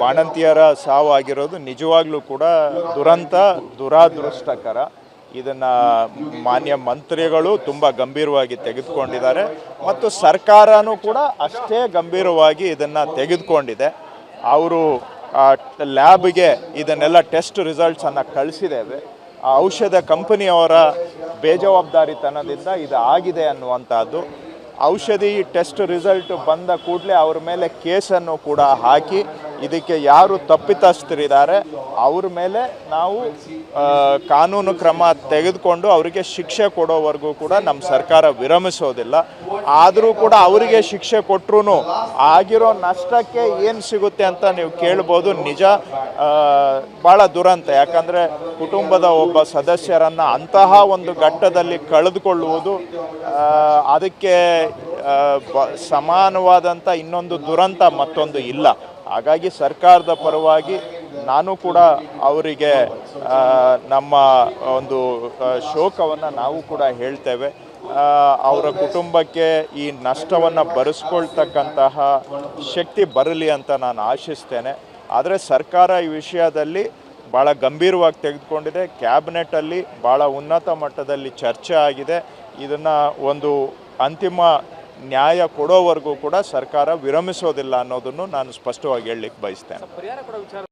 ಬಾಣಂತಿಯರ ಸಾವು ಆಗಿರೋದು ನಿಜವಾಗ್ಲೂ ಕೂಡ ದುರಂತ, ದುರಾದೃಷ್ಟಕರ. ಇದನ್ನು ಮಾನ್ಯ ಮಂತ್ರಿಗಳು ತುಂಬ ಗಂಭೀರವಾಗಿ ತೆಗೆದುಕೊಂಡಿದ್ದಾರೆ. ಮತ್ತು ಸರ್ಕಾರನೂ ಕೂಡ ಅಷ್ಟೇ ಗಂಭೀರವಾಗಿ ಇದನ್ನು ತೆಗೆದುಕೊಂಡಿದೆ. ಅವರು ಲ್ಯಾಬ್ಗೆ ಇದನ್ನೆಲ್ಲ ಟೆಸ್ಟ್ ರಿಸಲ್ಟ್ಸನ್ನು ಕಳಿಸಿದ್ದೇವೆ. ಆ ಔಷಧ ಕಂಪನಿಯವರ ಬೇಜವಾಬ್ದಾರಿತನದಿಂದ ಇದು ಆಗಿದೆ ಅನ್ನುವಂಥದ್ದು. ಔಷಧಿ ಟೆಸ್ಟ್ ರಿಸಲ್ಟ್ ಬಂದ ಕೂಡಲೇ ಅವ್ರ ಮೇಲೆ ಕೇಸನ್ನು ಕೂಡ ಹಾಕಿ ಇದಕ್ಕೆ ಯಾರು ತಪ್ಪಿತಸ್ಥರಿದ್ದಾರೆ, ಅವ್ರ ಮೇಲೆ ನಾವು ಕಾನೂನು ಕ್ರಮ ತೆಗೆದುಕೊಂಡು ಅವರಿಗೆ ಶಿಕ್ಷೆ ಕೊಡೋವರೆಗೂ ಕೂಡ ನಮ್ಮ ಸರ್ಕಾರ ವಿರಮಿಸೋದಿಲ್ಲ. ಆದರೂ ಕೂಡ ಅವರಿಗೆ ಶಿಕ್ಷೆ ಕೊಟ್ಟರು ಆಗಿರೋ ನಷ್ಟಕ್ಕೆ ಏನು ಸಿಗುತ್ತೆ ಅಂತ ನೀವು ಕೇಳ್ಬೋದು. ನಿಜ ಭಾಳ ದುರಂತ. ಯಾಕಂದರೆ ಕುಟುಂಬದ ಒಬ್ಬ ಸದಸ್ಯರನ್ನು ಅಂತಹ ಒಂದು ಘಟ್ಟದಲ್ಲಿ ಕಳೆದುಕೊಳ್ಳುವುದು ಅದಕ್ಕೆ ಸಮಾನವಾದಂಥ ಇನ್ನೊಂದು ದುರಂತ ಮತ್ತೊಂದು ಇಲ್ಲ. ಹಾಗಾಗಿ ಸರ್ಕಾರದ ಪರವಾಗಿ ನಾನು ಕೂಡ ಅವರಿಗೆ ನಮ್ಮ ಒಂದು ಶೋಕವನ್ನು ನಾವು ಕೂಡ ಹೇಳ್ತೇವೆ. ಅವರ ಕುಟುಂಬಕ್ಕೆ ಈ ನಷ್ಟವನ್ನು ಬರೆಸ್ಕೊಳ್ತಕ್ಕಂತಹ ಶಕ್ತಿ ಬರಲಿ ಅಂತ ನಾನು ಆಶಿಸ್ತೇನೆ. ಆದರೆ ಸರ್ಕಾರ ಈ ವಿಷಯದಲ್ಲಿ ಭಾಳ ಗಂಭೀರವಾಗಿ ತೆಗೆದುಕೊಂಡಿದೆ. ಕ್ಯಾಬಿನೆಟಲ್ಲಿ ಭಾಳ ಉನ್ನತ ಮಟ್ಟದಲ್ಲಿ ಚರ್ಚೆ ಆಗಿದೆ. ಇದನ್ನು ಒಂದು ಅಂತಿಮ ನ್ಯಾಯ ಕೊಡೋವರೆಗೂ ಕೂಡ ಸರ್ಕಾರ ವಿರಮಿಸೋದಿಲ್ಲ ಅನ್ನೋದನ್ನು ನಾನು ಸ್ಪಷ್ಟವಾಗಿ ಹೇಳಲಿಕ್ಕೆ ಬಯಸ್ತೇನೆ.